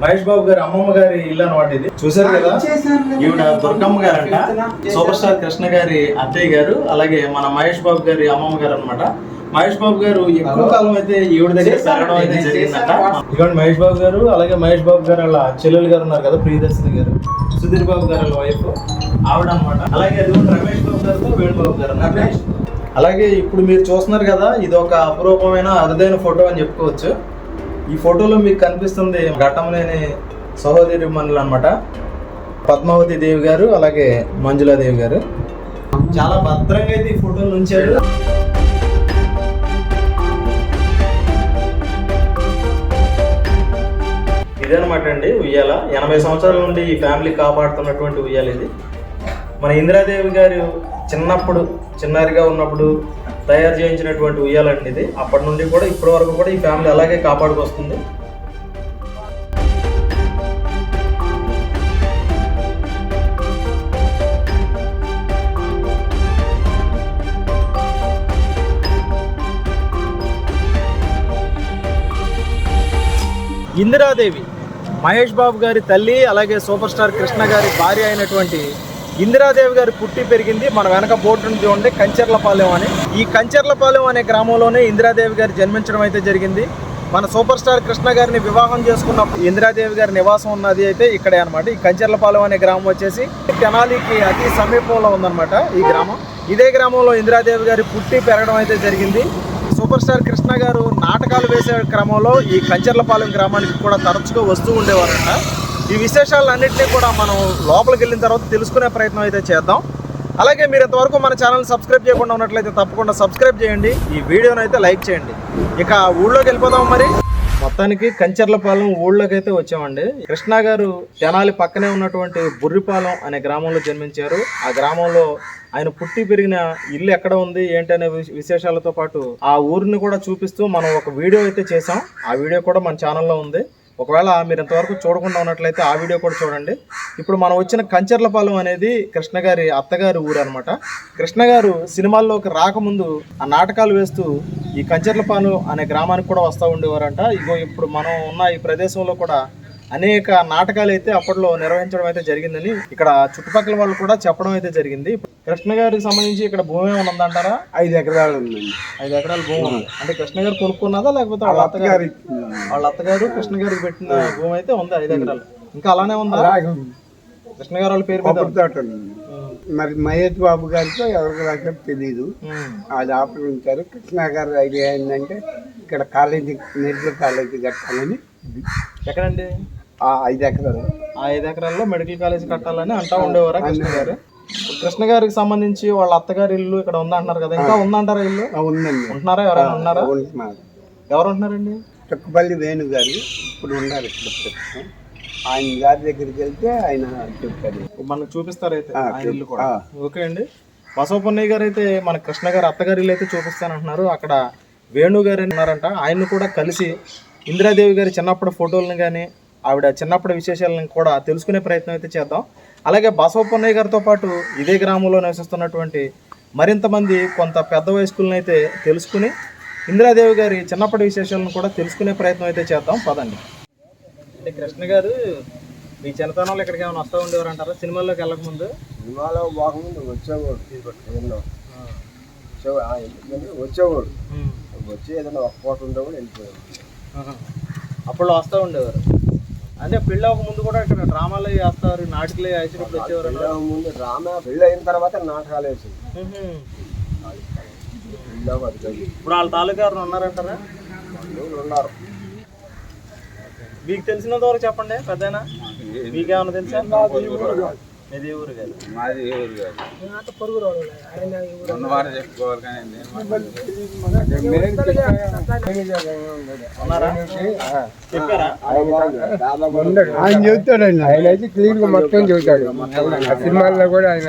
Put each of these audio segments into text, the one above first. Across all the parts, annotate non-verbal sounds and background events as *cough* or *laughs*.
మహేష్ బాబు గారి అమ్మమ్మ గారి ఇల్లు అనమాట ఇది. చూసారు కదా? ఈవిడ దుర్గమ్మ గారు అంట సూపర్ స్టార్ కృష్ణ గారి అత్తయ్య గారు అలాగే మన మహేష్ బాబు గారి అమ్మమ్మ గారు అనమాట మహేష్ బాబు గారు ఎక్కువ కాలం అయితే ఈవిడ దగ్గర పెరగడం అయితే జరిగిందంట. ఇదిగోండి మహేష్ బాబు గారు అలాగే మహేష్ బాబు గారు అలా చెల్లెలు గారు ఉన్నారు కదా ప్రియదర్శిని గారు. సుధీర్ బాబు గారు వాళ్ళ వైఫ్ ఆవిడ అనమాట అలాగే అదిగోండి రమేష్ బాబు గారితో వేణుబాబు గారు రమేష్. అలాగే ఇప్పుడు మీరు చూస్తున్నారు కదా ఇది ఒక అపురూపమైన అరుదైన ఫోటో అని చెప్పుకోవచ్చు. ఈ ఫోటోలో మీకు కనిపిస్తుంది ఘట్టంలేని సహోదరి మనులు అనమాట పద్మావతి దేవి గారు అలాగే మంజులాదేవి గారు. చాలా భద్రంగా అయితే ఈ ఫోటోలు ఉంచారు. ఇదనమాట అండి ఉయ్యాల. ఎనభై సంవత్సరాల నుండి ఈ ఫ్యామిలీ కాపాడుతున్నటువంటి ఉయ్యాల ఇది. మన ఇందిరాదేవి గారు చిన్నప్పుడు చిన్నారిగా ఉన్నప్పుడు తయారు చేయించినటువంటి ఉయ్యాలండి ఇది. అప్పటి నుండి కూడా ఇప్పటి వరకు కూడా ఈ ఫ్యామిలీ అలాగే కాపాడుకొస్తుంది. ఇందిరాదేవి మహేష్ బాబు గారి తల్లి అలాగే సూపర్ స్టార్ కృష్ణ గారి భార్య అయినటువంటి ఇందిరాదేవి గారు పుట్టి పెరిగింది. మన వెనక బోర్డు నుంచి ఉండే కంచెర్లపాలెం అని. ఈ కంచెర్లపాలెం అనే గ్రామంలోనే ఇందిరాదేవి గారు జన్మించడం అయితే జరిగింది. మన సూపర్ స్టార్ కృష్ణ గారిని వివాహం చేసుకున్నప్పుడు ఇందిరాదేవి గారి నివాసం ఉన్నది అయితే ఇక్కడే అనమాట ఈ కంచెర్లపాలెం అనే గ్రామం వచ్చేసి తెనాలికి అతి సమీపంలో ఉందన్నమాట ఈ గ్రామం. ఇదే గ్రామంలో ఇందిరాదేవి గారి పుట్టి పెరగడం అయితే జరిగింది. సూపర్ స్టార్ కృష్ణ గారు నాటకాలు వేసే క్రమంలో ఈ కంచెర్లపాలెం గ్రామానికి కూడా తరచుగా వస్తూ ఉండేవారంట. ఈ విశేషాలన్నింటినీ కూడా మనం లోపలికి వెళ్ళిన తర్వాత తెలుసుకునే ప్రయత్నం అయితే చేద్దాం. అలాగే మీరు ఇంతవరకు మన ఛానల్ సబ్స్క్రైబ్ చేయకుండా ఉన్నట్లయితే తప్పకుండా సబ్స్క్రైబ్ చేయండి. ఈ వీడియోని అయితే లైక్ చేయండి. ఇక ఊళ్ళోకి వెళ్ళిపోదాం మరి. మొత్తానికి కంచర్లపాలెం ఊళ్ళోకి అయితే వచ్చామండి. కృష్ణ గారు తెనాలి పక్కనే ఉన్నటువంటి బుర్రిపాలెం అనే గ్రామంలో జన్మించారు. ఆ గ్రామంలో ఆయన పుట్టి పెరిగిన ఇల్లు ఎక్కడ ఉంది ఏంటనే విశేషాలతో పాటు ఆ ఊరిని కూడా చూపిస్తూ మనం ఒక వీడియో అయితే చేసాం ఆ వీడియో కూడా మన ఛానల్లో ఉంది. ఒకవేళ మీరు ఇంతవరకు చూడకుండా ఉన్నట్లయితే ఆ వీడియో కూడా చూడండి. ఇప్పుడు మనం వచ్చిన కంచర్లపాలెం అనేది కృష్ణ గారి అత్తగారి ఊరు అనమాట కృష్ణ గారు సినిమాల్లోకి రాకముందు ఆ నాటకాలు వేస్తూ ఈ కంచర్లపాలెం అనే గ్రామానికి కూడా వస్తూ ఉండేవారంట. ఇగో ఇప్పుడు మనం ఉన్న ఈ ప్రదేశంలో కూడా అనేక నాటకాలు అయితే అప్పట్లో నిర్వహించడం అయితే జరిగిందని ఇక్కడ చుట్టుపక్కల వాళ్ళు కూడా చెప్పడం అయితే జరిగింది. కృష్ణ గారికి సంబంధించి ఇక్కడ భూమి ఏమైనా ఉందంటారా ఐదు ఎకరాలు ఉందండి. ఐదు ఎకరాల భూమి ఉంది. అంటే కృష్ణ గారు కొనుక్కున్నదా లేకపోతే వాళ్ళ అత్తగారు. వాళ్ళ అత్తగారు కృష్ణ గారికి పెట్టిన భూమి అయితే ఉంది ఐదు ఎకరాలు. ఇంకా అలానే ఉందా. కృష్ణ గారు వాళ్ళ పేరు మీద. మరి మహేష్ బాబు గారితో ఎవరికి రాక తెలియదు. అది ఆపరించారు కృష్ణ గారు ఐడియా ఏంటంటే ఇక్కడ కాలేజీ మెడికల్ కాలేజీ కట్టాలని. ఎక్కడండి? ఆ ఐదు ఎకరాలు. ఆ ఐదు ఎకరాల్లో మెడికల్ కాలేజ్ కట్టాలని అంటా ఉండేవారా కృష్ణ గారు? కృష్ణ గారికి సంబంధించి వాళ్ళ అత్తగారి ఇల్లు ఇక్కడ ఉందంటున్నారు కదా. ఇంకా ఉందంటారా ఇల్లు? ఆ, ఉందండి. ఉంటున్నారా? ఎవరైనా ఉన్నారా ఉంటున్నారు ఎవరు ఉంటున్నారండి చుక్కపల్లి వేణు గారు ఇప్పుడు ఉన్నారు ఇక్కడ ప్రస్తుతం. ఆయన గారి దగ్గరికి వెళ్తే ఆయన చెప్పారు మనకు చూపిస్తారైతే ఆ, ఆయన ఇల్లు కూడా. ఆ. ఓకే అండి. బసవపున్నయ్య గారు అయితే మన కృష్ణ గారు అత్తగారి ఇల్లు అయితే చూపిస్తానంటున్నారు. అక్కడ వేణు గారు ఉన్నారంట. ఆయన్ని కూడా కలిసి ఇందిరాదేవి గారి చిన్నప్పుడు ఫోటోలను కానీ ఆవిడ చిన్నప్పటి విశేషాలను కూడా తెలుసుకునే ప్రయత్నం అయితే చేద్దాం. అలాగే బసవపున్నయ్య గారితో పాటు ఇదే గ్రామంలో నివసిస్తున్నటువంటి మరింత మంది కొంత పెద్ద వయస్కులను అయితే తెలుసుకుని ఇందిరాదేవి గారి చిన్నప్పటి విశేషాలను కూడా తెలుసుకునే ప్రయత్నం అయితే చేద్దాం. పదండి. అంటే కృష్ణ గారు మీ చిన్నతనంలో ఇక్కడికి ఏమైనా వస్తూ ఉండేవారు అంటారా సినిమాల్లోకి వెళ్ళక ముందు సినిమాలో బాగుంది. వచ్చేవాడు వచ్చేవాడు వచ్చి ఏదైనా ఒక పూట ఉండేవాడు వెళ్ళిపోయాడు. అప్పుడు వస్తూ ఉండేవారు. అంటే పెళ్ళి అవ్వక ముందు కూడా ఇక్కడ డ్రామాలు వేస్తారు నాటికలు వేసినప్పుడు వచ్చేవారు ముందు డ్రామా పెళ్ళి అయిన తర్వాత నాటకాలు వేసింది. కాదు. ఇప్పుడు వాళ్ళ తాలూకా ఎవరైనా ఉన్నారంటారా? ఉన్నారు. మీకు తెలిసినంత వరకు చెప్పండి పెద్దనా మీకేమైనా తెలుసా? ఊరు కాదు? మాది ఊరు కాదు. ఉన్నవారు చెప్పుకోవాలి కానీ ఆయన చెబుతాడండి ఆయన అయితే క్లియర్గా మొత్తం చెబుతాడు. సినిమాల్లో కూడా ఆయన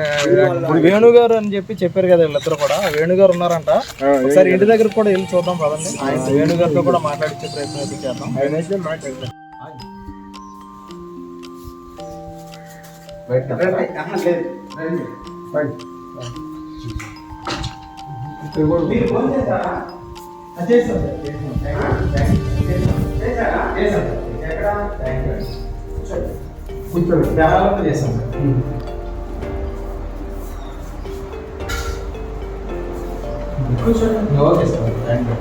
ఇప్పుడు వేణు గారు అని చెప్పి చెప్పారు కదా వీళ్ళిద్దరు కూడా. వేణు గారు ఉన్నారంట. ఒకసారి ఇంటి దగ్గర కూడా వెళ్ళి చూద్దాం పదండి ఆయన వేణు గారితో కూడా మాట్లాడించే ప్రయత్నం అయితే చేద్దాం. ఆయన అయితే మాట్లాడతాడు. కూర్చోండి. చేసాం సార్.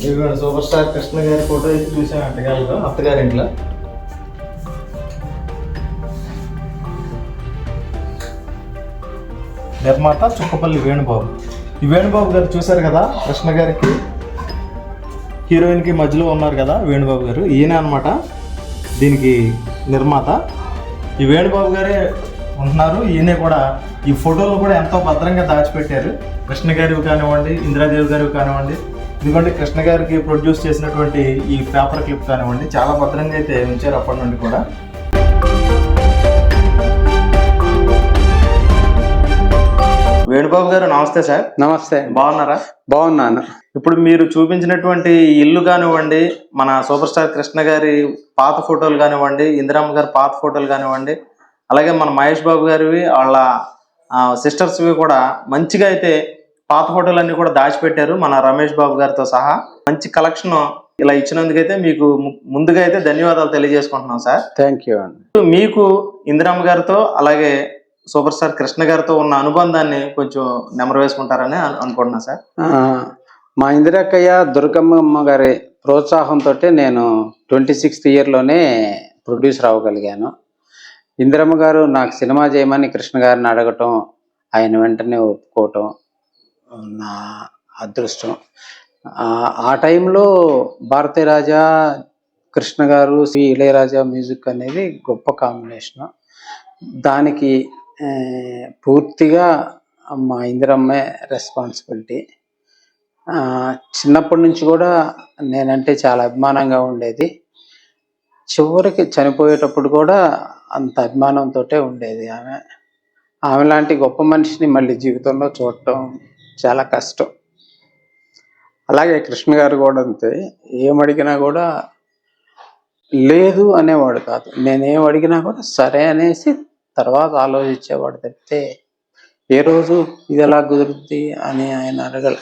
ఇదిగోండి సూపర్ స్టార్ కృష్ణ గారి ఫోటో అయితే చూసాను అత్తగారి ఇంట్లో నిర్మాత చుక్కపల్లి వేణుబాబు. ఈ వేణుబాబు గారు చూశారు కదా కృష్ణ గారికి? హీరోయిన్కి మధ్యలో ఉన్నారు కదా వేణుబాబు గారు ఈయన అనమాట దీనికి నిర్మాత. ఈ వేణుబాబు గారే ఉంటున్నారు ఈయనే కూడా ఈ ఫోటోలు కూడా ఎంతో భద్రంగా దాచిపెట్టారు. కృష్ణ గారివి కానివ్వండి ఇందిరాదేవి గారివి కానివ్వండి ఎందుకంటే కృష్ణ గారికి ప్రొడ్యూస్ చేసినటువంటి ఈ పేపర్ క్లిప్ కానివ్వండి చాలా భద్రంగా అయితే ఉంచారు అప్పటి నుండి కూడా. వేణుబాబు గారు నమస్తే సార్. నమస్తే. బాగున్నారా? బాగున్నాను. ఇప్పుడు మీరు చూపించినటువంటి ఇల్లు కానివ్వండి మన సూపర్ స్టార్ కృష్ణ గారి పాత ఫోటోలు కానివ్వండి ఇందిరమ్మ గారి పాత ఫోటోలు కానివ్వండి అలాగే మన మహేష్ బాబు గారివి వాళ్ళ సిస్టర్స్వి కూడా మంచిగా అయితే పాత ఫోటోలన్నీ కూడా దాచిపెట్టారు మన రమేష్ బాబు గారితో సహా. మంచి కలెక్షన్ ఇలా ఇచ్చినందుకైతే మీకు ముందుగా అయితే ధన్యవాదాలు తెలియజేసుకుంటున్నాం సార్. థ్యాంక్ యూ అండి. మీకు ఇందిరమ్మ గారితో అలాగే సూపర్ స్టార్ కృష్ణ గారితో ఉన్న అనుబంధాన్ని కొంచెం నెమరు వేసుకుంటారని అనుకుంటున్నా సార్. మా ఇందిరక్కయ్య దుర్గమ్మ గారి ప్రోత్సాహంతో నేను ట్వంటీ సిక్స్త్ ఇయర్లోనే ప్రొడ్యూసర్ అవ్వగలిగాను. ఇందిరమ్మ గారు నాకు సినిమా చేయమని కృష్ణ గారిని అడగటం ఆయన వెంటనే ఒప్పుకోవటం నా అదృష్టం. ఆ, టైంలో భారతీ రాజా కృష్ణ గారు శ్రీ ఇళయరాజా మ్యూజిక్ అనేది గొప్ప కాంబినేషన్. దానికి పూర్తిగా మా ఇందిరమ్మే రెస్పాన్సిబిలిటీ చిన్నప్పటి నుంచి కూడా నేనంటే చాలా అభిమానంగా ఉండేది. చివరికి చనిపోయేటప్పుడు కూడా అంత అభిమానంతో ఉండేది ఆమె. ఆమె లాంటి గొప్ప మనిషిని మళ్ళీ జీవితంలో చూడటం చాలా కష్టం. అలాగే కృష్ణ గారు కూడా అంతే. ఏమడిగినా కూడా లేదు అనేవాడు కాదు. నేనేం అడిగినా కూడా సరే అనేసి తర్వాత ఆలోచించేవాడు తప్పితే ఏ రోజు ఇది ఎలా కుదురుద్ది అని ఆయన అడగల.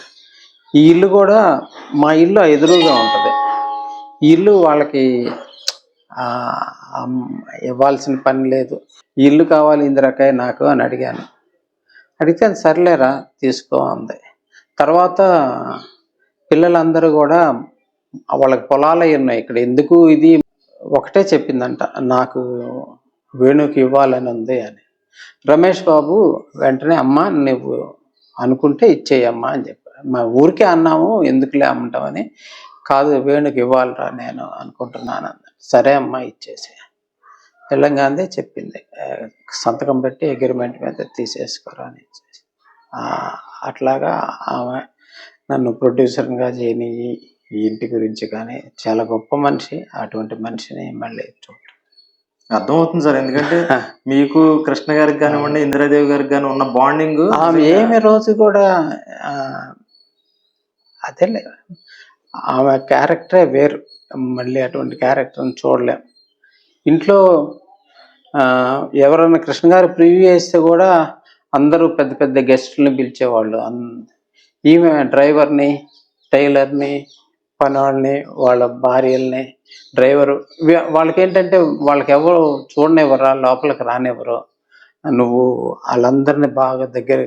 ఈ ఇల్లు కూడా మా ఇల్లు ఎదురుగా ఉంటుంది. ఈ ఇల్లు వాళ్ళకి ఇవ్వాల్సిన పని లేదు. ఇల్లు కావాలి ఇందిరకాయ నాకు అని అడిగాను. అడిగితే సర్లేరా తీసుకో అంది. తర్వాత పిల్లలందరూ కూడా వాళ్ళకి పొలాలు ఉన్నాయి. ఇక్కడ ఎందుకు ఇది? ఒకటే చెప్పిందంట. నాకు వేణుకి ఇవ్వాలని ఉంది అని. రమేష్ బాబు వెంటనే అమ్మ నువ్వు అనుకుంటే ఇచ్చేయమ్మా అని చెప్పారు. మా ఊరికే అన్నాము ఎందుకులే అమ్మంటామని కాదు వేణుకి ఇవ్వాలిరా నేను అనుకుంటున్నాను అన్నాడు సరే అమ్మా ఇచ్చేసే తెలంగాణదే చెప్పింది. సంతకం పెట్టి అగ్రిమెంట్ మీద తీసేసుకోరా అని ఇచ్చేసి. అట్లాగా ఆమె నన్ను ప్రొడ్యూసర్గా చేయని ఈ ఇంటి గురించి కానీ చాలా గొప్ప మనిషి. అటువంటి మనిషిని మళ్ళీ చూడండి అర్థమవుతుంది సార్. ఎందుకంటే *laughs* మీకు కృష్ణ గారికి కానివ్వండి ఇందిరాదేవి గారికి కానీ ఉన్న బాండింగ్ ఆమె ఏమి రోజు కూడా అదేలే. ఆమె క్యారెక్టరే వేరు. మళ్ళీ అటువంటి క్యారెక్టర్ని చూడలేం. ఇంట్లో ఎవరైనా కృష్ణ గారు ప్రివ్యూ చేస్తే కూడా అందరూ పెద్ద పెద్ద గెస్టులను పిలిచేవాళ్ళు. ఈమె డ్రైవర్ని టైలర్ని పనివాళ్ళని వాళ్ళ భార్యల్ని డ్రైవరు. వాళ్ళకి ఏంటంటే వాళ్ళకి ఎవరు చూడనివ్వరా లోపలికి రానివ్వరు. నువ్వు వాళ్ళందరినీ బాగా దగ్గర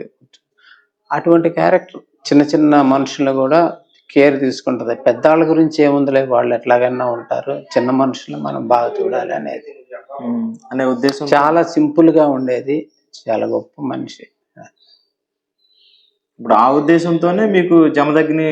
అటువంటి క్యారెక్టర్ చిన్న చిన్న మనుషులు కూడా కేర్ తీసుకుంటుంది. పెద్దవాళ్ళ గురించి ఏముందిలే వాళ్ళు ఎట్లాగైనా ఉంటారు. చిన్న మనుషులు మనం బాగా చూడాలి అనేది. అనే ఉద్దేశం. చాలా సింపుల్గా ఉండేది. చాలా గొప్ప మనిషి. ఇప్పుడు ఆ ఉద్దేశంతోనే మీకు జమదగ్ని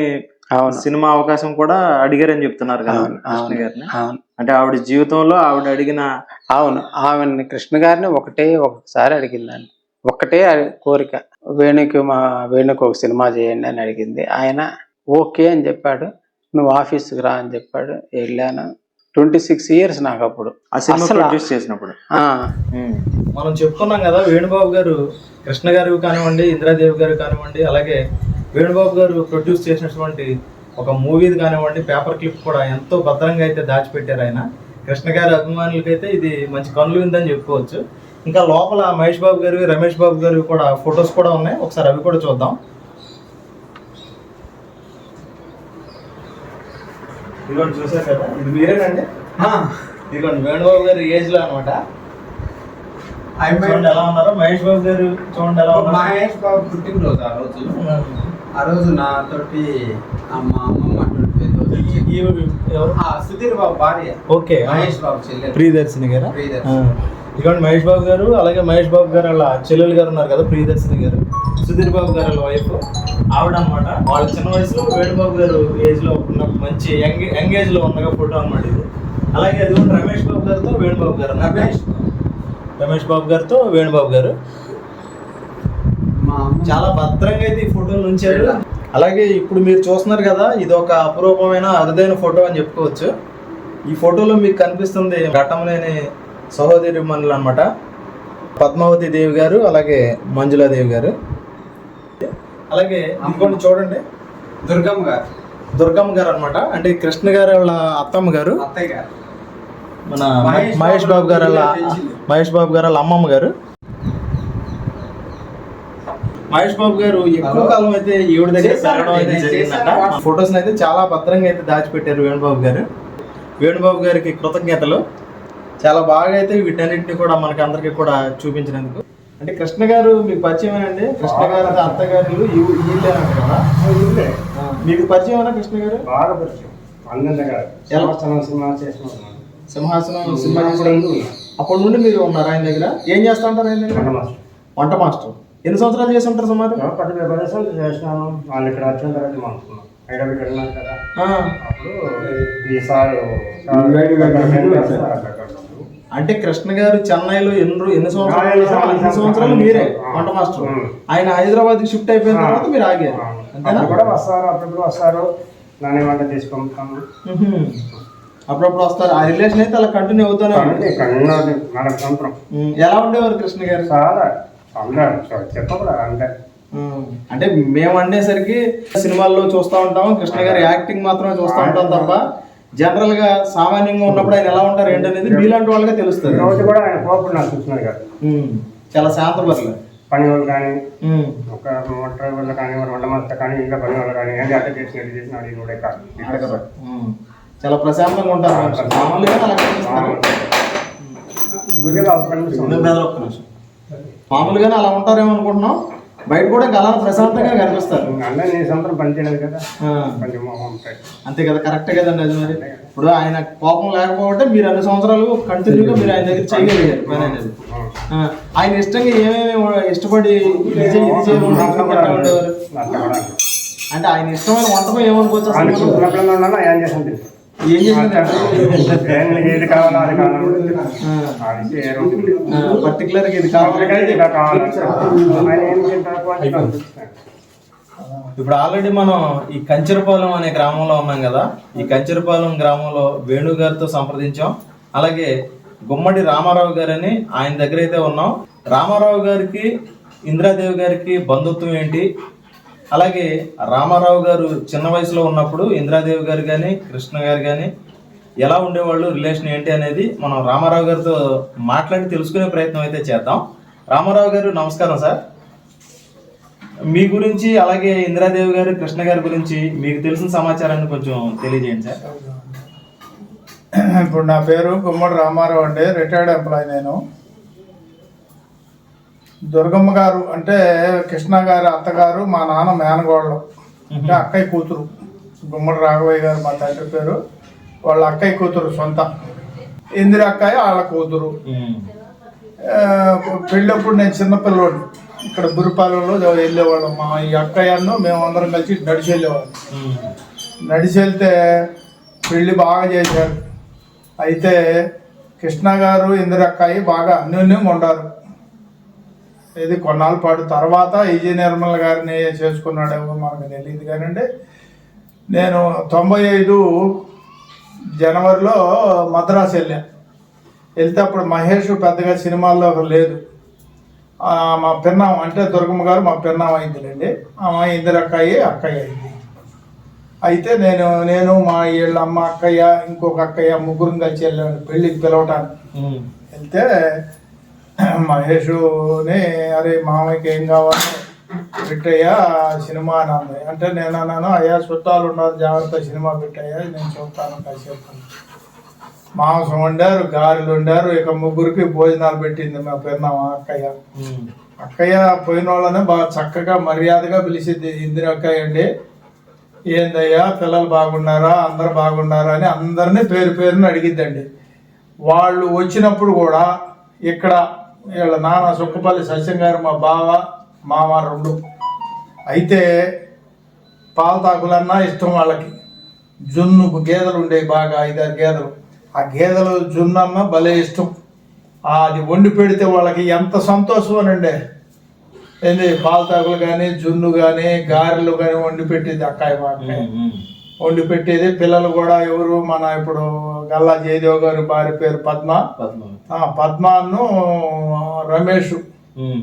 సినిమా అవకాశం కూడా అడిగారని చెప్తున్నారు కదా కృష్ణ. గారిని. అంటే ఆవిడ జీవితంలో ఆవిడ అడిగిన అవును ఆమెని కృష్ణ గారిని ఒకటే ఒకసారి అడిగిందండి. ఒకటే కోరిక. వేణుకి మా వేణుకి ఒక సినిమా చేయండి అని అడిగింది. ఆయన ఓకే అని చెప్పాడు. నువ్వు ఆఫీస్కి రా అని చెప్పాడు. వెళ్ళాను. ట్వంటీ సిక్స్ ఇయర్స్ నాకు అప్పుడు. ఆ సినిమా అసలు- ప్రొడ్యూస్ చేసినప్పుడు. ఆ, మనం చెప్పుకున్నాం కదా వేణుబాబు గారు కృష్ణ గారు కానివ్వండి ఇందిరాదేవి గారు కానివ్వండి అలాగే వేణుబాబు గారు ప్రొడ్యూస్ చేసినటువంటి ఒక మూవీ కానివ్వండి పేపర్ క్లిప్ కూడా ఎంతో భద్రంగా అయితే దాచిపెట్టారు ఆయన. కృష్ణ గారి అభిమానులకైతే ఇది మంచి కనులు ఉందని చెప్పుకోవచ్చు. ఇంకా లోపల మహేష్ బాబు గారు రమేష్ బాబు గారు కూడా ఫొటోస్ కూడా ఉన్నాయి. ఒకసారి అవి కూడా చూద్దాం. ఇదిగోండి చూసారు కదా? ఇది మీరేనండి? ఇదిగోండి వేణుబాబు గారు ఏజ్లో అనమాట చూడండి ఎలా ఉన్నారో. మహేష్ బాబు గారు చూడండి ఎలా ఉన్నారు. మహేష్ బాబు పుట్టినరోజు ఆ రోజు. ఆ రోజు నాతోటి అమ్మ అమ్మమ్మ ట్వంటీ సుధీర్ బాబు భార్య. ఓకే మహేష్ బాబు చెల్లెలు. ప్రియదర్శిని గారా? ప్రియదర్శిని. ఇదిగోండి మహేష్ బాబు గారు అలాగే మహేష్ బాబు గారు వాళ్ళ చెల్లెలు గారు ఉన్నారు కదా ప్రియదర్శిని గారు. సుధీర్ బాబు గారు వాళ్ళ వైఫ్ ఆవిడ అనమాట వాళ్ళ చిన్న వయసులో వేణుబాబు గారు ఏజ్లో ఉన్న మంచి యంగ్ యంగ్ ఏజ్లో ఉండగా ఫోటో అనమాట ఇది. అలాగే అది రమేష్ బాబు గారితో వేణుబాబు గారు రమేష్ రమేష్ బాబు గారితో వేణుబాబు గారు. చాలా భద్రంగా అయితే ఈ ఫోటోలు ఉంచారు. అలాగే ఇప్పుడు మీరు చూస్తున్నారు కదా ఇది ఒక అపురూపమైన అరుదైన ఫోటో అని చెప్పుకోవచ్చు. ఈ ఫోటోలో మీకు కనిపిస్తుంది ఘట్టంలేని సహోదరి మనులు అనమాట పద్మావతి దేవి గారు అలాగే మంజులాదేవి గారు. అలాగే ఇంకోటి చూడండి. దుర్గమ్మ గారు. దుర్గమ్మ గారు అనమాట అంటే కృష్ణ గారు వాళ్ళ అత్తమ్మ గారు. అత్తయ్య గారు. మన మహేష్ బాబు గారు వాళ్ళ. మహేష్ బాబు గారు వాళ్ళ అమ్మమ్మ గారు. మహేష్ బాబు గారు ఎక్కువ కాలం అయితే ఈవిడ దగ్గర పెరగడం అయితే జరిగిందంట. ఫొటోస్ అయితే చాలా భద్రంగా అయితే దాచిపెట్టారు వేణుబాబు గారు. వేణుబాబు గారికి కృతజ్ఞతలు. చాలా బాగా అయితే వీటన్నిటిని కూడా మనకి అందరికి కూడా చూపించినందుకు. అంటే కృష్ణ గారు మీకు పరిచయం అండి కృష్ణ గారు అత్తగారు కదా మీకు పరిచయం కృష్ణ గారు? బాగా పరిచయం. సింహాసనం సినిమా చేసిన అప్పటి నుండి మీరు ఉన్నారు ఆయన దగ్గర? ఏం చేస్తా ఉంటారు ఆయన దగ్గర? వంట మాస్టర్. ఎన్ని సంవత్సరాలు చేసి ఉంటారు సుమారు పది ప్రదేశాలు చేసినాను. వాళ్ళు ఇక్కడ వచ్చిన తర్వాత అనుకున్నాం హైదరాబాద్ వెళ్ళినాను కదా. అప్పుడు ఈసారి అంటే కృష్ణ గారు చెన్నైలో ఎన్ని ఎన్ని సంవత్సరాలు ఎన్ని సంవత్సరాలు మీరే వంట మాస్టర్. ఆయన హైదరాబాద్ షిఫ్ట్ అయిపోయిన తర్వాత మీరు ఆగారు. అంతేనా? కూడా వస్తారు అప్పుడప్పుడు వస్తారు. నానే వంట చేసి పంపుతాము. అప్పుడప్పుడు వస్తారు. ఆ రిలేషన్ అయితే అలా కంటిన్యూ అవుతూనే. ఎలా ఉండేవారు కృష్ణ గారు? చాలా. ఉం. అంటే. మేము అనేసరికి సినిమాల్లో చూస్తూ ఉంటాం కృష్ణ గారి యాక్టింగ్ మాత్రమే చూస్తూ ఉంటాం తప్ప జనరల్గా సామాన్యంగా ఉన్నప్పుడు ఆయన ఎలా ఉంటారు ఏంటనేది మీలాంటి వాళ్ళకే తెలుస్తుంది. రోజు కూడా ఆయన కోపం నాకు చూస్తున్నారు కదా. ఉం. చాలా శాంత పర్లేదు పని వాళ్ళు కానీ ఒక డ్రైవర్లు కానీ వంట మాస్టర్ కానీ ఇంకా పని వాళ్ళు కానీ ఏంటి అట్ట చేసిన ఇది చేసిన అది కూడా కాదు. చాలా ప్రశాంతంగా ఉంటారు. మామూలుగా అలా కనిపిస్తారు నిమిషం. మామూలుగానే అలా ఉంటారేమో అనుకుంటున్నాం. బయట కూడా ఇంకా అలా ప్రశాంతంగా కనిపిస్తారు. అందరూ నీ సొంతం పని చేయలేదు కదా? కొంచెం అంతే కదా కరెక్టే కదండి అది మరి. ఇప్పుడు ఆయన కోపం లేకపోతే మీరు అన్ని సంవత్సరాలు కంటిన్యూగా మీరు ఆయన దగ్గర చేయగలిగారు పని అనేది. ఆయన ఇష్టంగా ఏమేమి ఇష్టపడి అంటే ఆయన ఇష్టమైన వంటకం ఏమనుకోవచ్చు? ఏం ఏది కావాలో అది కావాలి ఇది కావాలి. ఇప్పుడు ఆల్రెడీ మనం ఈ కంచరపాలెం అనే గ్రామంలో ఉన్నాం కదా. ఈ కంచరపాలెం గ్రామంలో వేణు గారితో సంప్రదించాం. అలాగే గుమ్మడి రామారావు గారని ఆయన దగ్గర అయితే ఉన్నాం. రామారావు గారికి ఇందిరాదేవి గారికి బంధుత్వం ఏంటి? అలాగే రామారావు గారు చిన్న వయసులో ఉన్నప్పుడు ఇందిరాదేవి గారు కానీ కృష్ణ గారు కానీ ఎలా ఉండేవాళ్ళు రిలేషన్ ఏంటి అనేది మనం రామారావు గారితో మాట్లాడి తెలుసుకునే ప్రయత్నం అయితే చేద్దాం. రామారావు గారు నమస్కారం సార్. మీ గురించి అలాగే ఇందిరాదేవి గారు కృష్ణ గారి గురించి మీకు తెలిసిన సమాచారాన్ని కొంచెం తెలియజేయండి సార్. ఇప్పుడు నా పేరు గుమ్మడి రామారావు అండి. రిటైర్డ్ ఎంప్లాయీ నేను. దుర్గమ్మ గారు అంటే కృష్ణ గారి అత్తగారు మా నాన్న మేనగోళ్ళు. అంటే అక్కయ్య కూతురు. గుమ్మడి రాఘవయ్య గారు మా తండ్రి పేరు. వాళ్ళ అక్కయ్య కూతురు సొంత. ఇందిర అక్కయ్య వాళ్ళ కూతురు. పెళ్ళప్పుడు నేను చిన్నపిల్లోడు ఇక్కడ బురిపాలెంలో వెళ్ళేవాళ్ళం. మా ఈ అక్కయ్యను మేము అందరం కలిసి నడిచి వెళ్ళేవాళ్ళం. నడిచి వెళ్తే పెళ్ళి బాగా చేశారు. అయితే కృష్ణ గారు ఇందిరక్కాయి బాగా అన్యోన్యంగా ఉండారు. ఇది కొన్నాళ్ళ పాటు తర్వాత విజయ నిర్మల గారిని చేసుకున్నాడేమో మనకు తెలియదు కానండి. నేను తొంభై ఐదు జనవరిలో మద్రాసు వెళ్ళా. వెళ్తే అప్పుడు మహేష్ పెద్దగా సినిమాల్లో లేదు. మా పిన్నాం అంటే దుర్గమ్మ గారు మా పిన్నాం అయిందిలేండి. ఆమె ఇందిరక్కాయి అక్కయ్య అయింది. అయితే నేను నేను మా వీళ్ళ అమ్మ అక్కయ్య ఇంకొక అక్కయ్య ముగ్గురు కలిసి వెళ్ళాను పెళ్ళికి పిలవటానికి. వెళ్తే మహేష్ని అరే మామయ్యకి ఏం కావాలి? పెట్టయ్యా సినిమా అని అంది అంటే నేను అన్నాను అయ్యా చుట్టాలు ఉన్నారు జాగ్రత్త సినిమా పెట్టయ్యా నేను చూస్తాను కాసేపు. మాంసం వండారు గారెలు వండారు ఇక ముగ్గురికి భోజనాలు పెట్టింది మా పెన్నామ అక్కయ్య. అక్కయ్య పోయిన వాళ్ళనే బాగా చక్కగా మర్యాదగా పిలిచింది ఇందిరా అక్కయ్య అండి ఏందయ్యా పిల్లలు బాగున్నారా అందరు బాగున్నారా అని అందరినీ పేరు పేరుని అడిగిద్దండి. వాళ్ళు వచ్చినప్పుడు కూడా ఇక్కడ వీళ్ళ నాన్న సుక్కపల్లి సత్యం గారు మా బావ మామ రెండు. అయితే పాల తాకులన్నా ఇష్టం వాళ్ళకి. జున్ను గేదెలు ఉండేవి బాగా ఐదారు గేదెలు. ఆ గేదెలు జున్నన్న భలే ఇష్టం. అది వండి పెడితే వాళ్ళకి ఎంత సంతోషం అనండి. ఏంది పాల తాకులు కానీ జున్ను కానీ గారెలు కానీ వండి పెట్టేది అక్కాయ అక్కాయ వండి పెట్టేది పిల్లలు కూడా ఎవరు మన ఇప్పుడు గల్లా జయదేవ్ గారి భార్య పేరు పద్మ. ఆ, పద్మను రమేష్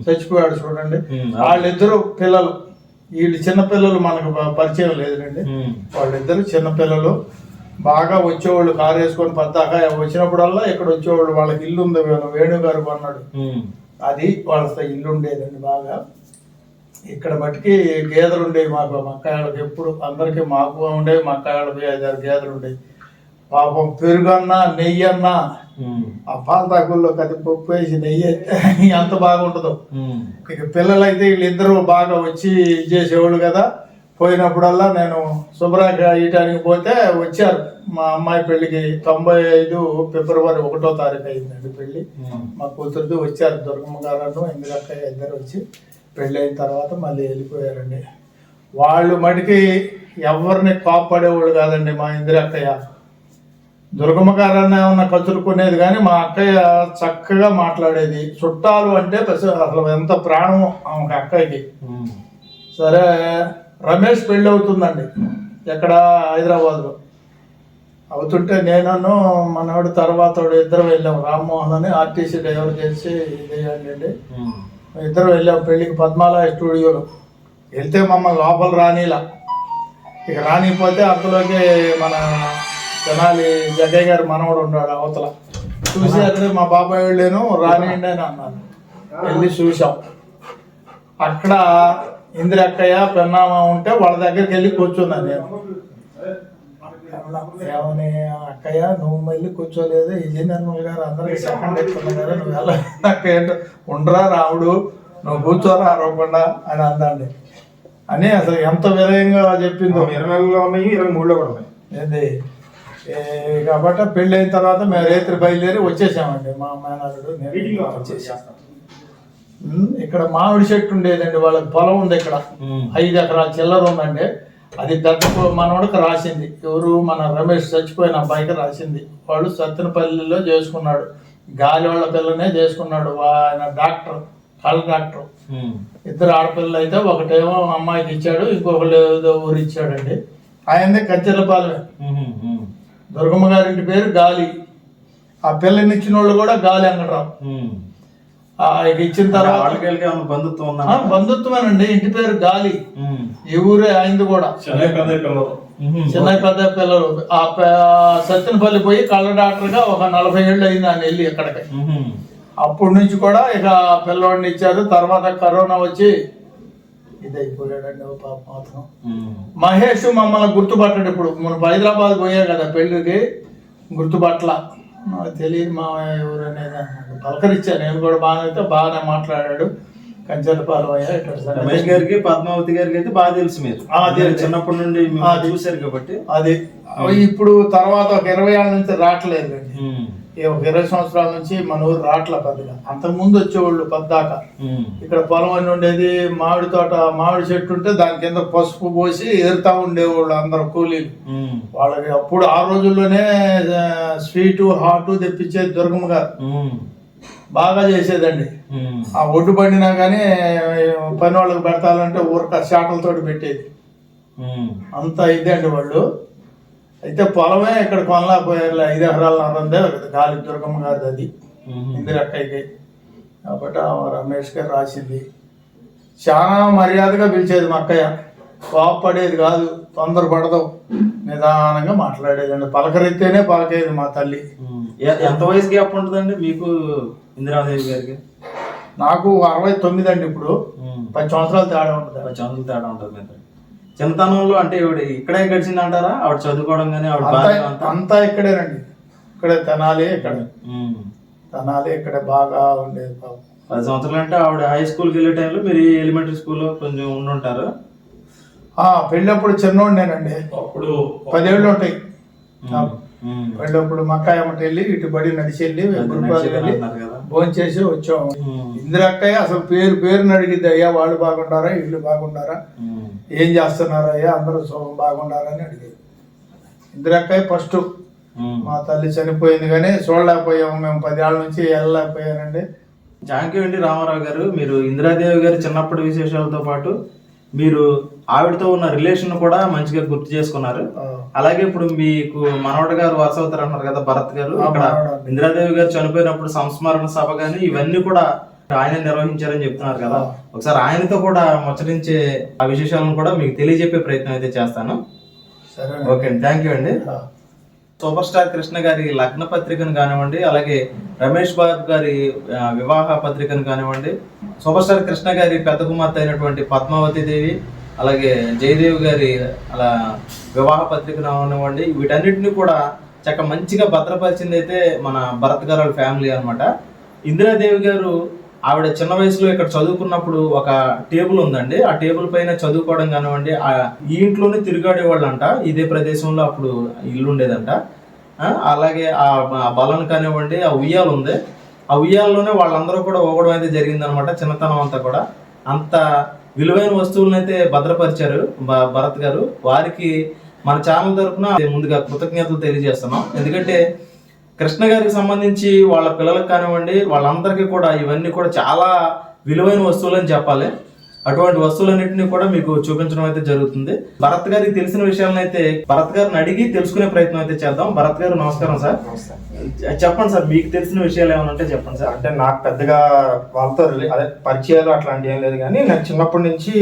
చచ్చిపోయాడు చూడండి. వాళ్ళిద్దరు పిల్లలు. వీళ్ళు చిన్న పిల్లలు మనకు పరిచయం లేదులేండి వాళ్ళిద్దరు చిన్న పిల్లలు. బాగా వచ్చేవాళ్ళు కారు వేసుకొని పద్దాక. వచ్చినప్పుడల్లా ఇక్కడ వచ్చేవాళ్ళు వాళ్ళకి ఇల్లు ఉంది. వేణు గారు కొన్నాడు. అది వాళ్ళ ఇల్లు ఉండేదండి బాగా. ఇక్కడ మట్టుకి గేదెలు ఉండేవి మాకు. మక్కాయళ్ళకి ఎప్పుడు అందరికీ మాకు ఉండేవి మక్కాయళ్ళకి ఐదారు గేదెలు ఉండేవి. పాపం పెరుగన్నా నెయ్యి అన్నా ఆ పాల తాకుల్లో కది పప్పు వేసి నెయ్యి ఎంత *laughs* బాగుంటుందో ఇక పిల్లలైతే వీళ్ళిద్దరూ బాగా వచ్చి ఇది చేసేవాళ్ళు కదా. పోయినప్పుడల్లా నేను శుభ్రాక ఇయటానికి పోతే వచ్చారు. మా అమ్మాయి పెళ్ళికి తొంభై ఐదు ఫిబ్రవరి ఒకటో తారీఖు అయిందండి పెళ్ళి. మా కూతురుతో వచ్చారు దుర్గమ్మ గారు ఇందిరక్క ఇద్దరు వచ్చి పెళ్ళి అయిన తర్వాత మళ్ళీ వెళ్ళిపోయారండి. వాళ్ళు మటుకి ఎవరిని కోప్పడేవాళ్ళు కాదండి మా ఇందిరక్కయ్య. దుర్గమ్మ గారు అన్న ఏమన్నా కసురుకునేది కానీ మా అక్కయ్య చక్కగా మాట్లాడేది. చుట్టాలు అంటే అసలు ఎంత ప్రాణం ఆమెకి అక్కయ్యకి. సరే రమేష్ పెళ్ళి అవుతుందండి ఎక్కడ? హైదరాబాద్లో. అవుతుంటే నేనను మనవాడు తర్వాత ఇద్దరు వెళ్ళాం. రామ్మోహన్ అని ఆర్టీసీ డ్రైవర్ చేసి ఇదేయండి ఇద్దరు వెళ్ళాం పెళ్ళికి పద్మాలయ స్టూడియోలో. వెళ్తే మమ్మల్ని లోపల రానిలా. ఇక రానిపోతే అంతలోకి మన తెనాలి జగ్గయ్య గారి మనవడు ఉన్నాడు అవతల. చూసి అక్కడ మా బాబాయ్ వెళ్ళాను రానియండి అని అన్నాను. వెళ్ళి చూసాం అక్కడ ఇందిరక్కయ్య పెన్నామ ఉంటే వాళ్ళ దగ్గరికి వెళ్ళి కూర్చున్నాను నేను. ఏమని అక్కయ్య నువ్వు మళ్ళీ కూర్చోలేదు. విజయ నిర్మల్ గారు అందరికి సెకండ్ ఎక్కుతున్నారు నువ్వు నాకు ఏంటో ఉండరా రాముడు నువ్వు కూర్చోరా అరవకుండా అని అందండి. అని అసలు ఎంత వినయంగా చెప్పిందో ఇరవైలో ఉన్నాయి ఇరవై మూడులో కూడా ఉన్నాయి. కాబట్టి పెళ్ళి అయిన తర్వాత మేము రేత్రి బయలుదేరి వచ్చేసామండి. మా మేనల్లుడు నేను వచ్చేసాం. ఉమ్, ఇక్కడ మామిడి చెట్టు ఉండేదండి. వాళ్ళకి పొలం ఉంది ఇక్కడ. ఐదు ఎకరాల చిల్లర ఉందండి. అది పెద్ద మనవడికి రాసింది. ఎవరు మన రమేష్ చచ్చిపోయిన అబ్బాయికి రాసింది. వాడు సత్తెనపల్లిలో చేసుకున్నాడు. గాలి వాళ్ళ పిల్లనే చేసుకున్నాడు. ఆయన డాక్టర్ కళ్ళ డాక్టర్. ఇద్దరు ఆడపిల్లలు అయితే ఒకటేమో అమ్మాయికి ఇచ్చాడు ఇంకొకళ్ళు ఏదో ఊరు ఇచ్చాడండి ఆయనదే కంచెలపాలెమే దుర్గమ్మ గారింటి పేరు గాలి. ఆ పిల్లనిచ్చిన వాళ్ళు కూడా గాలి అంగడరావు. ఆ ఇక ఇచ్చిన తర్వాత బంధుత్వం ఆ, బంధుత్వమేనండి ఇంటి పేరు గాలి. ఈ ఊరే ఆయనది కూడా. చిన్న పెద్ద పిల్లలు. ఆ ప- సత్తెనపల్లి పోయి కళ్ళ డాక్టర్గా ఒక నలభై ఏళ్ళు అయింది ఆయన వెళ్ళి ఇక్కడికి అప్పటి నుంచి కూడా ఇక పిల్లవాడిని ఇచ్చారు. తర్వాత కరోనా వచ్చి ఇది అయిపోయాడండి ఓ పాప మాత్రం. మహేష్ మమ్మల్ని గుర్తుపట్టాడు ఇప్పుడు. మనం హైదరాబాద్ పోయా కదా పెళ్ళికి. గుర్తుపట్ల నాకు తెలియదు మా ఎవరు అనేది అన్నాడు. పలకరించా నేను కూడా బాగానే అయితే బాగానే మాట్లాడాడు. కంచెలపాలెం అయ్యా. రమేష్ గారికి పద్మావతి గారికి అయితే బాగా తెలుసు మీరు. చిన్నప్పటి నుండి. చూశారు కాబట్టి. అది. ఇప్పుడు తర్వాత ఒక ఇరవై ఏళ్ళ నుంచి రావట్లేదు ఒక ఇరవై సంవత్సరాల నుంచి మన ఊరు రావట్లే పెద్దగా అంతకుముందు వచ్చేవాళ్ళు పద్దాక. ఇక్కడ పొలం అని ఉండేది మామిడి తోట మామిడి చెట్టు ఉంటే దాని కింద పసుపు పోసి ఎదురుతా ఉండేవాళ్ళు అందరు కూలీలు. వాళ్ళకి అప్పుడు ఆ రోజుల్లోనే స్వీటు హాటు తెప్పించేది దుర్గమ్మ గారు. బాగా చేసేదండి. ఆ ఒడ్డు పండినా కానీ పని వాళ్ళకి పెడతాలంటే ఊరక శాటలతోటి పెట్టేది. అంత ఇదండి వాళ్ళు. అయితే పొలమే ఇక్కడ కొనలేకపోయారు ఐదు ఎకరాల నరందే గాలి దుర్గమ్మ గారిది అది. ఇందిరక్కయ్యకి. కాబట్టి రమేష్ గారు రాసింది. చాలా మర్యాదగా పిలిచేది మా అక్కయ్య. కోపపడేది కాదు. తొందరపడదు. నిదానంగా మాట్లాడేదండి. పలకరిస్తేనే పలకేది మా తల్లి. ఎంత వయసు గ్యాప్ ఉంటుందండి మీకు ఇందిరాదేవి గారికి? నాకు అరవై తొమ్మిది అండి ఇప్పుడు. పది సంవత్సరాలు తేడా ఉంటుంది. పది సంవత్సరాలు తేడా ఉంటుంది. చిన్నతనంలో అంటే ఇక్కడే గడిచింది అంటారా ఆవిడ చదువుకోవడం కానీ ఆవిడ అంతా అంతా? ఇక్కడేనండి. ఇక్కడే తెనాలి ఇక్కడే. ఉమ్. తెనాలి ఇక్కడే బాగా ఉండేది పాపం. పది సంవత్సరాలు అంటే ఆవిడ హై స్కూల్కి వెళ్ళే టైంలో మీరు ఎలిమెంటరీ స్కూల్లో కొంచెం ఉండుంటారు? ఆ, పెళ్ళప్పుడు చిన్నోడినేనండి. అప్పుడు పదేళ్ళు ఉంటాయి. ఉమ్. పెళ్ళప్పుడు మక్కాయమ్మటి వెళ్ళి ఇటు బడి నడిచి వెళ్ళి గురుపాలు వెళ్ళి అన్నారు కదా. భోజనం చేసి వచ్చాము. ఇందిరక్కయ్య అసలు పేరు పేరుని అడిగిద్ది అయ్యా వాళ్ళు బాగుండారా ఇల్లు బాగుండారా ఉమ్. ఏం చేస్తున్నారు? అయ్యా అందరూ సుఖం బాగుండారా అని అడిగేది ఇందిరక్కయ్య ఫస్ట్. మా తల్లి చనిపోయింది కానీ చూడలేకపోయాము. మేము పదేళ్ళ నుంచి వెళ్ళలేకపోయానండి. యూ అండి రామారావు గారు మీరు ఇందిరాదేవి గారి చిన్నప్పటి విశేషాలతో పాటు మీరు ఆవిడతో ఉన్న రిలేషన్ కూడా మంచిగా గుర్తు చేసుకున్నారు. అలాగే ఇప్పుడు మీకు మనవడు గారు వరుస అవుతారు అన్నారు కదా భరత్ గారు. మనవడు. ఇందిరాదేవి గారు చనిపోయినప్పుడు సంస్మరణ సభ గాని ఇవన్నీ కూడా ఆయన నిర్వహించారని చెప్తున్నారు కదా. ఒకసారి ఆయనతో కూడా ముచ్చరించే ఆ విశేషాలను కూడా మీకు తెలియజెప్పే ప్రయత్నం అయితే చేస్తాను. సరే ఓకే అండి. థ్యాంక్ యూ అండి. సూపర్ స్టార్ కృష్ణ గారి లగ్న పత్రికను కానివ్వండి అలాగే రమేష్ బాబు గారి వివాహ పత్రికను కానివ్వండి సూపర్ స్టార్ కృష్ణ గారి పెద్ద కుమార్తె అయినటువంటి పద్మావతి దేవి అలాగే జయదేవి గారి అలా వివాహ పత్రికను అవనివ్వండి వీటన్నిటిని కూడా చక్క మంచిగా భద్రపరిచింది అయితే మన భరత్ గారు వాళ్ళ ఫ్యామిలీ అనమాట ఇందిరాదేవి గారు ఆవిడ చిన్న వయసులో ఇక్కడ చదువుకున్నప్పుడు ఒక టేబుల్ ఉందండి. ఆ టేబుల్ పైన చదువుకోవడం కానివ్వండి ఆ ఈ ఇంట్లోనే అంట ఇదే ప్రదేశంలో అప్పుడు ఇల్లు ఉండేదంట అలాగే ఆ బలం కానివ్వండి ఆ ఉయ్యాలు ఉంది ఆ ఉయ్యాల్లోనే వాళ్ళందరూ కూడా ఊగడం అయితే జరిగిందనమాట చిన్నతనం అంతా కూడా. అంత విలువైన వస్తువులను అయితే భద్రపరిచారు భ- భరత్ గారు. వారికి మన ఛానల్ తరఫున ముందుగా కృతజ్ఞతలు తెలియజేస్తున్నాం. ఎందుకంటే కృష్ణ గారికి సంబంధించి వాళ్ళ పిల్లలకు కానివ్వండి వాళ్ళందరికీ కూడా ఇవన్నీ కూడా చాలా విలువైన వస్తువులు అని చెప్పాలి. అటువంటి వస్తువులన్నింటినీ కూడా మీకు చూపించడం అయితే జరుగుతుంది. భరత్ గారికి తెలిసిన విషయాలను అయితే భరత్ గారిని అడిగి తెలుసుకునే ప్రయత్నం అయితే చేద్దాం. భరత్ గారు నమస్కారం సార్. చెప్పండి సార్ మీకు తెలిసిన విషయాలు ఏమైనా ఉంటే చెప్పండి సార్. అంటే నాకు పెద్దగా వాళ్ళతో అదే పరిచయాలు అట్లాంటివి ఏం లేదు కానీ నాకు చిన్నప్పటి నుంచి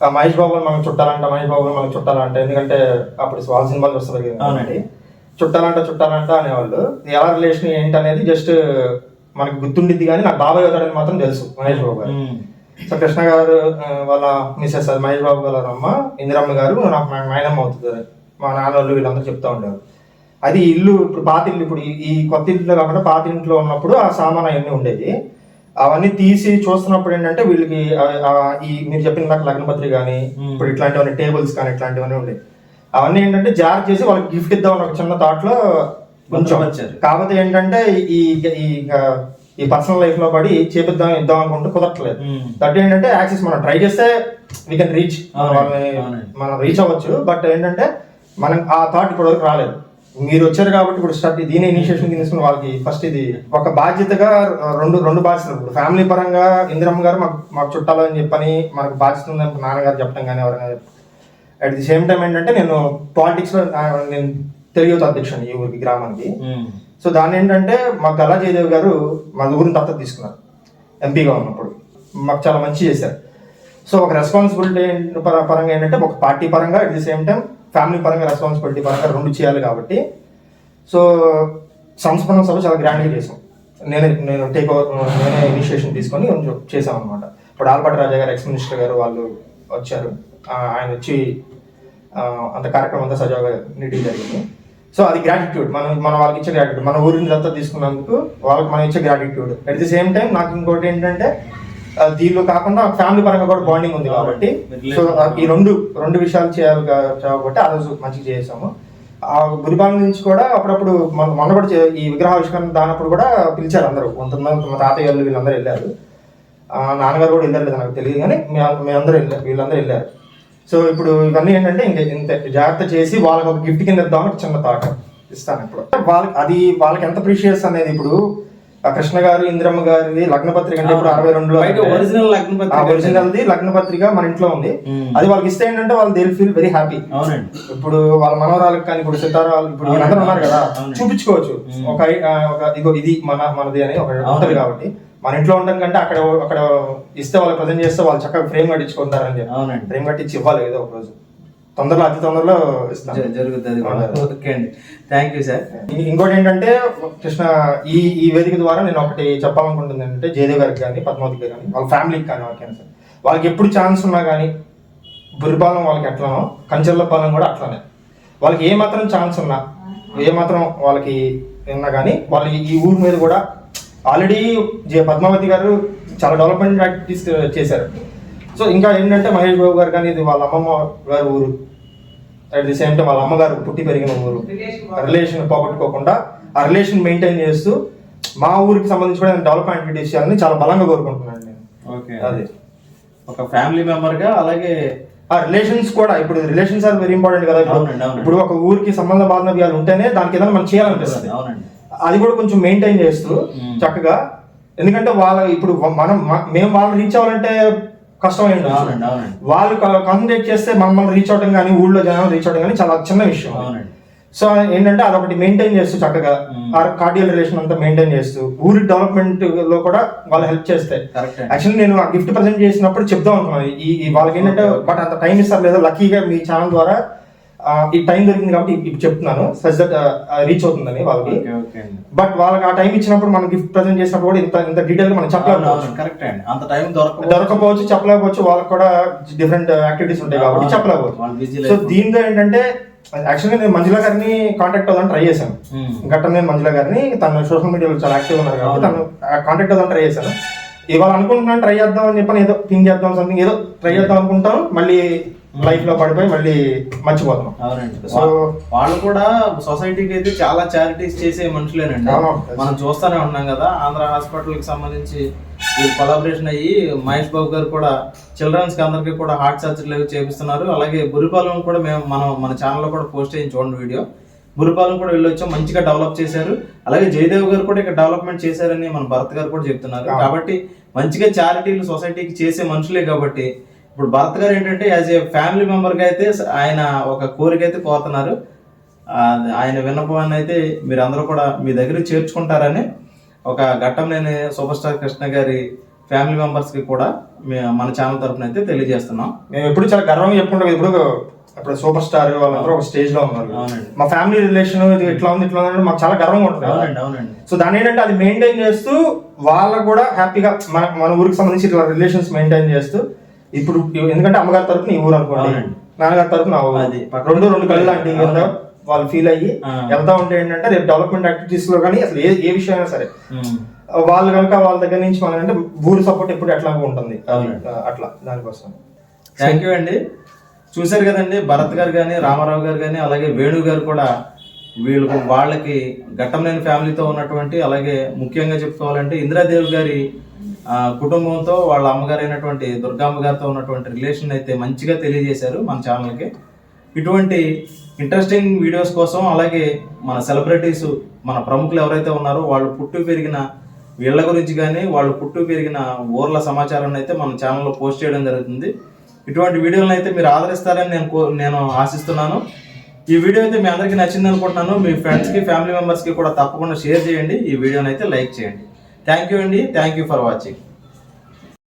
మహేష్ బాబు మనకు చుట్టాలంట మహేష్ బాబు మనకు చుట్టాలంట. ఎందుకంటే అప్పుడు వాళ్ళ సినిమాలు వస్తుంది కదా. అవునండి. చుట్టాలంట చుట్టాలంట అనేవాళ్ళు. ఎలా రిలేషన్ ఏంటి అనేది జస్ట్ మనకు గుర్తుండిద్ది కానీ నాకు బాబాయ్ అవుతాడని మాత్రం తెలుసు మహేష్ బాబు గారు. సో కృష్ణ గారు వాళ్ళ మిస్సెస్ అది మహేష్ బాబు గారు అమ్మ ఇందిరమ్మ గారు నాకు మా నాయనమ్మ అవుతుంది మా నాన్న వాళ్ళు వీళ్ళందరూ చెప్తా ఉండేవారు. అది ఇల్లు ఇప్పుడు పాత ఇల్లు ఇప్పుడు ఈ- కొత్త ఇంట్లో కాకుండా పాత ఇంట్లో ఉన్నప్పుడు ఆ సామాన్ అవన్నీ ఉండేది. అవన్నీ తీసి చూస్తున్నప్పుడు ఏంటంటే వీళ్ళకి ఈ మీరు చెప్పిన నాకు లగ్నపత్రి కానీ ఇప్పుడు ఇట్లాంటివన్నీ టేబుల్స్ కానీ ఇట్లాంటివన్నీ ఉండేవి. అవన్నీ ఏంటంటే జార్ చేసి వాళ్ళకి గిఫ్ట్ ఇద్దామని ఒక చిన్న థాట్లో కొంచెం. కాకపోతే ఏంటంటే ఈ ఈ ఈ పర్సనల్ లైఫ్లో పడి చేపిద్దాం ఇద్దాం అనుకుంటే కుదరట్లేదు. దట్ ఏంటంటే యాక్సెస్ మనం ట్రై చేస్తే వీ కెన్ రీచ్. మనం రీచ్ అవ్వచ్చు బట్ ఏంటంటే మనం ఆ థాట్ ఇప్పటి వరకు రాలేదు మీరు వచ్చారు కాబట్టి ఇప్పుడు స్టార్ట్ దీని ఇనిషియేషన్ తీసుకుని వాళ్ళకి ఫస్ట్ ఇది ఒక బాధ్యతగా రెండు రెండు బాధ్యతలు ఇప్పుడు ఫ్యామిలీ పరంగా ఇందిరమ్మ గారు మాకు మాకు చుట్టాలు అని చెప్పని మనకు బాధ్యత ఉందని నాన్నగారు చెప్పడం కానీ ఎవరైనా అట్ ది సేమ్ టైం ఏంటంటే నేను పాలిటిక్స్లో నేను తెలుగు యూత్ అధ్యక్షుని ఈ ఊరికి గ్రామానికి. సో దాన్ని ఏంటంటే మా గల్లా జయదేవ్ గారు మా ఊరిని దత్తత తీసుకున్నారు ఎంపీగా ఉన్నప్పుడు. మాకు చాలా మంచి చేశారు. సో ఒక రెస్పాన్సిబిలిటీ పరంగా ఏంటంటే ఒక పార్టీ పరంగా at the same time family పరంగా రెస్పాన్సిబిలిటీ పరంగా రెండు చేయాలి కాబట్టి. సో సంస్మరణ సభ చాలా గ్రాండ్గా చేసాం నేనే నేను టేక్ ఓవర్ నేనే ఇనిషియేషన్ తీసుకొని కొంచెం చేసాం అనమాట ఇప్పుడు ఆల్బర్ట్ రాజా గారు ఎక్స్ మినిస్టర్ గారు వాళ్ళు వచ్చారు. ఆయన వచ్చి అంత కార్యక్రమం అంతా సజావుగా నీట్గా జరిగింది. సో అది గ్రాటిట్యూడ్ మనం మన వాళ్ళకి ఇచ్చే గ్రాటిట్యూడ్ మన ఊరిని అంతా తీసుకున్నందుకు వాళ్ళకి మనం ఇచ్చే gratitude at the same time నాకు ఇంకోటి ఏంటంటే దీనిలో కాకుండా ఫ్యామిలీ పరంగా కూడా బాండింగ్ ఉంది కాబట్టి సో ఈ రెండు రెండు విషయాలు చేయాలి కాబట్టి ఆ రోజు మంచిగా చేసాము. ఆ గురిపాలెం నుంచి కూడా అప్పుడప్పుడు మన మొన్న కూడా ఈ విగ్రహావిష్కరణ దానప్పుడు కూడా పిలిచారు అందరూ. కొంతమంది మా తాతయ్య వాళ్ళు వీళ్ళందరూ వెళ్ళారు. ఆ, నాన్నగారు కూడా వెళ్ళారు లేదా నాకు తెలియదు కానీ మే- మేమందరూ వెళ్ళారు వీళ్ళందరూ వెళ్ళారు. సో ఇప్పుడు ఇవన్నీ ఏంటంటే ఇంక ఇంత జాగ్రత్త చేసి వాళ్ళకి ఒక గిఫ్ట్ కింద ఇద్దామని ఒక చిన్న థాట్ ఇస్తాను ఇప్పుడు వాళ్ళకి అది వాళ్ళకి ఎంత ప్రీషియస్ అనేది ఇప్పుడు ఆ కృష్ణ గారు ఇందిరమ్మ గారి లగ్న పత్రిక అంటే ఇప్పుడు అరవై రెండులో ఒరిజినల్ లగ్న పత్రిక ఒరిజినల్ది లగ్న పత్రిక మన ఇంట్లో ఉంది. అది వాళ్ళకి ఇస్తే ఏంటంటే వాళ్ళు దే ఫీల్ వెరీ హ్యాపీ అవునండి ఇప్పుడు వాళ్ళ మనవరాలకు కానీ ఇప్పుడు సితారాలు ఇప్పుడు ఉన్నారు కదా. చూపించుకోవచ్చు. ఒక ఒక ఇగో ఇది మన మనది అని ఒక ఉంటుంది. కాబట్టి మన ఇంట్లో ఉండడం కంటే అక్కడ అక్కడ ఇస్తే వాళ్ళు ప్రజెంట్ చేస్తే వాళ్ళు చక్కగా ఫ్రేమ్ కట్టించుకుంటారని చెప్పి. అవునండి. ఫ్రేమ్ కట్టించి ఇవ్వాలి ఏదో ఒక రోజు. తొందరలో అతి తొందరలో జరుగుతుంది ఓకే అండి. థ్యాంక్ యూ సార్ ఇంకోటి ఏంటంటే కృష్ణ ఈ ఈ వేదిక ద్వారా నేను ఒకటి చెప్పాలనుకుంటుంది ఏంటంటే జయదేవ్ గారికి కానీ పద్మావతి గారికి కానీ వాళ్ళ ఫ్యామిలీకి కానీ వాళ్ళకైనా సరే? వాళ్ళకి ఎప్పుడు ఛాన్స్ ఉన్నా కానీ బురిపాలెం వాళ్ళకి ఎట్లానో కంచెర్ల పాలెం కూడా అట్లానే. వాళ్ళకి ఏ మాత్రం ఛాన్స్ ఉన్నా ఏ మాత్రం వాళ్ళకి ఉన్నా కానీ వాళ్ళు ఈ ఊరి మీద కూడా ఆల్రెడీ జే పద్మావతి గారు చాలా డెవలప్మెంట్ యాక్టివిటీస్ చేశారు. సో ఇంకా ఏంటంటే మహేష్ బాబు గారు కానీ ఇది వాళ్ళ అమ్మమ్మ గారి ఊరు. అట్ ది సేమ్ టైం వాళ్ళ అమ్మగారు పుట్టి పెరిగిన ఊరు. రిలేషన్ పోగొట్టుకోకుండా ఆ రిలేషన్ మెయింటైన్ చేస్తూ మా ఊరికి సంబంధించి కూడా డెవలప్మెంట్ యాక్టివిటీస్ చేయాలని చాలా బలంగా కోరుకుంటున్నాను నేను. ఓకే. అది. ఒక ఫ్యామిలీ మెంబర్గా అలాగే ఆ రిలేషన్స్ కూడా ఇప్పుడు రిలేషన్స్ ఆర్ వెరీ ఇంపార్టెంట్ కదా. ఇప్పుడు అవునండి, అవునండి. ఇప్పుడు ఒక ఊరికి సంబంధ బాంధవ్యాలు ఉంటేనే దానికి ఏదైనా మనం చేయాలనిపిస్తుంది. అవునండి. అది కూడా కొంచెం మెయింటైన్ చేస్తూ. చక్కగా. ఎందుకంటే వాళ్ళ ఇప్పుడు మనం మేము వాళ్ళని రీచ్ అవ్వాలంటే కష్టమైంది వాళ్ళు కాన్సన్ట్రేట్ చేస్తే మమ్మల్ని రీచ్ అవడం కానీ ఊళ్ళో జనాలు రీచ్ అవడం కానీ చాలా చిన్న విషయం. సో ఏంటంటే అదొకటి మెయింటైన్ చేస్తూ చక్కగా కార్డియల్ రిలేషన్ అంతా మెయింటైన్ చేస్తూ ఊరి డెవలప్మెంట్లో కూడా వాళ్ళు హెల్ప్ చేస్తాయి యాక్చువల్లీ నేను ఆ గిఫ్ట్ ప్రజెంట్ చేసినప్పుడు చెప్దాం అనుకున్నాను. ఈ వాళ్ళకి ఏంటంటే బట్ అంత టైం ఇస్తారు లేదా? లక్కీగా మీ ఛానల్ ద్వారా ఈ టైం దొరికింది కాబట్టి ఇప్పుడు చెప్తున్నాను. సజ్ దట్ రీచ్ అవుతుందని వాళ్ళకి. బట్ వాళ్ళకి ఆ టైం ఇచ్చినప్పుడు మనం గిఫ్ట్ ప్రజెంట్ చేసినప్పుడు కూడా ఇంత ఇంత డీటెయిల్ మనం చెప్పలేకపోవచ్చు. కరెక్ట్ అండి. అంత టైం దొరక దొరకపోవచ్చు చెప్పలేకపోవచ్చు. వాళ్ళకి కూడా డిఫరెంట్ యాక్టివిటీస్ ఉంటాయి కాబట్టి చెప్పలేకపోవచ్చు. సో. దీంతో ఏంటంటే యాక్చువల్గా నేను మంజుల గారిని కాంటాక్ట్ అవ్వాలని ట్రై చేశాను. గట్టం నేను మంజుల గారిని తను సోషల్ మీడియాలో చాలా యాక్టివ్ ఉన్నారు కాబట్టి తను కాంటాక్ట్ అవ్వాలని ట్రై చేశాను. ఇవాళ అనుకుంటున్నాను ట్రై చేద్దాం అని చెప్పని ఏదో థింక్ చేద్దాం సంథింగ్ ఏదో ట్రై చేద్దాం అనుకుంటాం మళ్ళీ లైఫ్లో పడిపోయి మళ్ళీ అవునండి. సో వాళ్ళు కూడా సొసైటీకి అయితే చాలా చారిటీస్ చేసే మనుషులేనండి. మనం చూస్తూనే ఉన్నాం కదా ఆంధ్ర హాస్పిటల్కి సంబంధించి ఈ కొలాబరేషన్ అయ్యి మహేష్ బాబు గారు కూడా చిల్డ్రన్స్కి అందరికి కూడా హార్ట్ సర్జరీలు అవి చేపిస్తున్నారు. అలాగే బురిపాలెం కూడా మేము మనం మన ఛానల్లో కూడా పోస్ట్ చేయించి చూడండి వీడియో. బురిపాలెం కూడా వెళ్ళొచ్చాం మంచిగా డెవలప్ చేశారు. అలాగే జయదేవ్ గారు కూడా ఇక్కడ డెవలప్మెంట్ చేశారని మన భరత్ గారు కూడా చెప్తున్నారు. కాబట్టి మంచిగా చారిటీలు సొసైటీకి చేసే మనుషులే కాబట్టి ఇప్పుడు భరత్ గారు ఏంటంటే యాజ్ ఏ ఫ్యామిలీ మెంబర్గా అయితే ఆయన ఒక కోరిక అయితే కోరుతున్నారు ఆయన విన్నపాన్ని అయితే మీరు అందరూ కూడా మీ దగ్గర చేర్చుకుంటారని ఒక ఘట్టం లేని సూపర్ స్టార్ కృష్ణ గారి ఫ్యామిలీ మెంబర్స్కి కూడా మన ఛానల్ తరఫున అయితే తెలియజేస్తున్నాం. మేము ఎప్పుడు చాలా గర్వంగా చెప్పుకుంటాం ఇప్పుడు ఇప్పుడు సూపర్ స్టార్ వాళ్ళందరూ ఒక స్టేజ్లో ఉన్నారు. మా ఫ్యామిలీ రిలేషన్ ఇది ఇట్లా ఉంది ఇట్లా ఉంది మాకు చాలా గర్వంగా ఉంటుంది సో దాని ఏంటంటే అది మెయింటైన్ చేస్తూ వాళ్ళకు కూడా హ్యాపీగా మన మన ఊరికి సంబంధించి ఇట్లా రిలేషన్స్ మెయింటైన్ చేస్తూ ఇప్పుడు ఎందుకంటే అమ్మగారి తరపున ఈ ఊరు అనుకోండి. నాన్నగారి తరపున రెండు రెండు కళ్ళు లాంటి వాళ్ళు ఫీల్ అయ్యి. వెళ్తా ఉంటే ఏంటంటే రేపు డెవలప్మెంట్ యాక్టివిటీస్లో కానీ అసలు ఏ ఏ విషయం అయినా సరే. వాళ్ళు కనుక వాళ్ళ దగ్గర నుంచి మనం అంటే ఊరి సపోర్ట్ ఎప్పుడు ఎట్లా ఉంటుంది. అట్లా దానికోసం. థ్యాంక్ యూ అండి. చూశారు కదండి భరత్ గారు కానీ రామారావు గారు కానీ అలాగే వేణు గారు కూడా వీళ్ళకు వాళ్ళకి ఘట్టం లేని ఫ్యామిలీతో ఉన్నటువంటి అలాగే ముఖ్యంగా చెప్పుకోవాలంటే ఇందిరాదేవి గారి కుటుంబంతో వాళ్ళ అమ్మగారు అయినటువంటి దుర్గామ్మ గారితో ఉన్నటువంటి రిలేషన్ అయితే మంచిగా తెలియజేశారు మన ఛానల్కి. ఇటువంటి ఇంట్రెస్టింగ్ వీడియోస్ కోసం అలాగే మన సెలబ్రిటీస్ మన ప్రముఖులు ఎవరైతే ఉన్నారో వాళ్ళు పుట్టు పెరిగిన వీళ్ళ గురించి కానీ వాళ్ళు పుట్టు పెరిగిన ఊర్ల సమాచారాన్ని అయితే మన ఛానల్లో పోస్ట్ చేయడం జరుగుతుంది. ఇటువంటి వీడియోలను అయితే మీరు ఆదరిస్తారని నేను కో- నేను ఆశిస్తున్నాను. ఈ వీడియో అయితే మీ అందరికీ నచ్చింది అనుకుంటున్నాను. మీ ఫ్రెండ్స్కి ఫ్యామిలీ మెంబర్స్కి కూడా తప్పకుండా షేర్ చేయండి. ఈ వీడియోని అయితే లైక్ చేయండి. థ్యాంక్ యూ అండి. Thank you for watching.